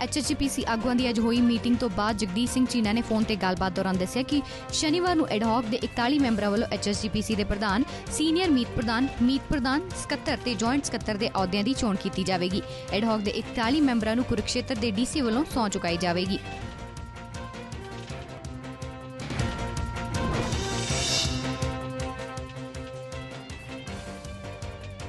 ਐਚਐਚਪੀਸੀ ਆਗੂਆਂ ਦੀ ਅੱਜ ਹੋਈ ਮੀਟਿੰਗ ਤੋਂ ਬਾਅਦ ਜਗਦੀਸ਼ ਸਿੰਘ ਚੀਨਾ ਨੇ ਫੋਨ ਤੇ ਗੱਲਬਾਤ ਦੌਰਾਨ ਦੱਸਿਆ ਕਿ ਸ਼ਨੀਵਾਰ ਨੂੰ ਐਡਹੌਕ ਦੇ 41 ਮੈਂਬਰਾਂ ਵੱਲੋਂ ਐਚਐਚਪੀਸੀ ਦੇ ਪ੍ਰਧਾਨ ਸੀਨੀਅਰ ਮੀਤ ਪ੍ਰਧਾਨ ਮੀਤ ਪ੍ਰਧਾਨ, ਸਕੱਤਰ ਤੇ ਜੁਆਇੰਟ ਸਕੱਤਰ ਦੇ ਅਹੁਦਿਆਂ ਦੀ ਚੋਣ ਕੀਤੀ ਜਾਵੇਗੀ। ਐਡਹੌਕ ਦੇ 41 ਮੈਂਬਰਾਂ ਨੂੰ ਕੁਰਕਸ਼ੇਤਰ ਦੇ ਡੀਸੀ ਵੱਲੋਂ ਸਹੁੰ ਚੁਕਾਈ ਜਾਵੇਗੀ।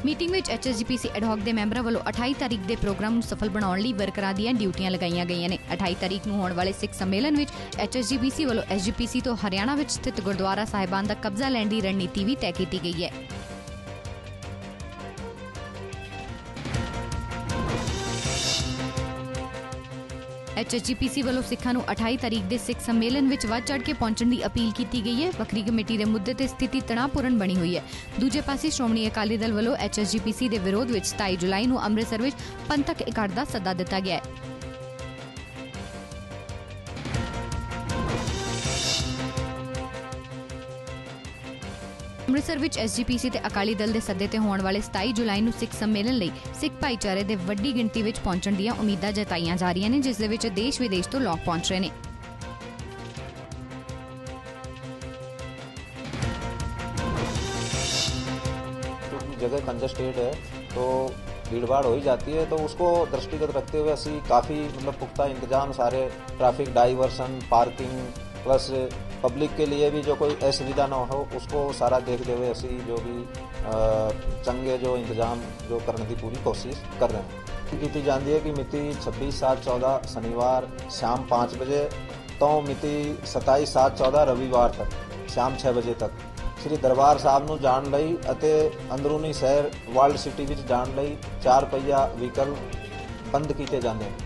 ਮੀਟਿੰਗ ਵਿੱਚ ਐਚਐਸਜੀਪੀਸੀ ਐਡਹੌਕ ਦੇ ਮੈਂਬਰਾਂ ਵੱਲੋਂ 28 ਤਾਰੀਖ ਦੇ ਪ੍ਰੋਗਰਾਮ ਨੂੰ ਸਫਲ ਬਣਾਉਣ ਲਈ ਵਰਕਰਾਂ ਦੀਆਂ ਡਿਊਟੀਆਂ ਲਗਾਈਆਂ ਗਈਆਂ ਨੇ। 28 ਤਾਰੀਖ ਨੂੰ ਹੋਣ ਵਾਲੇ ਸਿੱਖ ਸੰਮੇਲਨ ਵਿੱਚ ਐਚਐਸਜੀਪੀਸੀ ਵੱਲੋਂ ਐਸਜੀਪੀਸੀ ਤੋਂ ਹਰਿਆਣਾ ਵਿੱਚ ਸਥਿਤ ਗੁਰਦੁਆਰਾ ਸਾਹਿਬਾਨ ਦਾ ਕਬਜ਼ਾ ਲੈਣ ਦੀ ਰਣਨੀਤੀ ਵੀ ਤੈਅ ਕੀਤੀ ਗਈ ਹੈ। ਐਚਐਚਜੀਪੀਸੀ ਵੱਲੋਂ ਸਿੱਖਾਂ ਨੂੰ 28 ਤਾਰੀਖ ਦੇ ਸਿੱਖ ਸੰਮੇਲਨ ਵਿੱਚ ਵੱਧ ਚੜ ਕੇ ਪਹੁੰਚਣ ਦੀ ਅਪੀਲ ਕੀਤੀ ਗਈ ਹੈ। ਵੱਖਰੀ ਕਮੇਟੀ ਦੇ ਮੁੱਦੇ ਤੇ ਸਥਿਤੀ ਤਣਾਅਪੂਰਨ ਬਣੀ ਹੋਈ ਹੈ। ਦੂਜੇ ਪਾਸੇ ਸ਼੍ਰੋਮਣੀ ਅਕਾਲੀ ਦਲ ਵੱਲੋਂ ਐਚਐਚਜੀਪੀਸੀ ਦੇ ਵਿਰੋਧ ਵਿੱਚ 27 ਜੁਲਾਈ ਨੂੰ ਅੰਮ੍ਰਿਤਸਰ ਵਿੱਚ ਪੰਥਕ ਇਕੱਠ ਦਾ ਸੱਦਾ ਦਿੱਤਾ ਗਿਆ ਹੈ। ਅੰਮ੍ਰਿਤਸਰ ਵਿੱਚ ਐਸਜੀਪੀਸੀ ਤੇ ਅਕਾਲੀ ਦਲ ਦੇ ਸੱਦੇ ਤੇ ਹੋਣ ਵਾਲੇ 27 ਜੁਲਾਈ ਨੂੰ ਸਿੱਖ ਸੰਮੇਲਨ ਲਈ ਸਿੱਖ ਭਾਈਚਾਰੇ ਦੇ ਵੱਡੀ ਗਿਣਤੀ ਵਿੱਚ ਪਹੁੰਚਣ ਦੀਆਂ ਉਮੀਦਾਂ ਜਤਾਈਆਂ ਜਾ ਰਹੀਆਂ ਨੇ ਜਿਸ ਦੇ ਵਿੱਚ ਦੇਸ਼ ਵਿਦੇਸ਼ ਤੋਂ ਲੋਕ ਪਹੁੰਚ ਰਹੇ ਨੇ क्योंकि जगह कंजस्टेड है तो भीड़ भाड़ हो ही जाती है तो उसको दृष्टिगत रखते हुए ਅਸੀਂ काफ़ी मतलब पुख्ता इंतजाम सारे traffic diversion parking plus public के लिए भी जो कोई असुविधा ना हो उसको सारा देखते हुए ਅਸੀਂ ਜੋ ਵੀ ਅ, ਚੰਗੇ ਜੋ ਇੰਤਜ਼ਾਮ ਜੋ ਕਰਨ ਦੀ ਪੂਰੀ ਕੋਸ਼ਿਸ਼ ਕਰ ਰਹੇ ਹਾਂ ਕੀਤੀ ਜਾਂਦੀ ਹੈ ਕਿ ਮਿਤੀ 26 7 14 ਸ਼ਨੀਵਾਰ ਸ਼ਾਮ 5 ਵਜੇ ਤੋਂ ਮਿਤੀ 27 7 14 ਰਵੀਵਾਰ ਤੱਕ ਸ਼ਾਮ 6 ਵਜੇ ਤੱਕ ਸ੍ਰੀ ਦਰਬਾਰ ਸਾਹਿਬ ਨੂੰ ਜਾਣ ਲਈ ਅਤੇ ਅੰਦਰੂਨੀ ਸ਼ਹਿਰ ਵਰਲਡ ਸਿਟੀ ਵਿੱਚ ਜਾਣ ਲਈ ਚਾਰ ਪਹੀਆ ਵਹੀਕਲ ਬੰਦ ਕੀਤੇ ਜਾਂਦੇ ਹਨ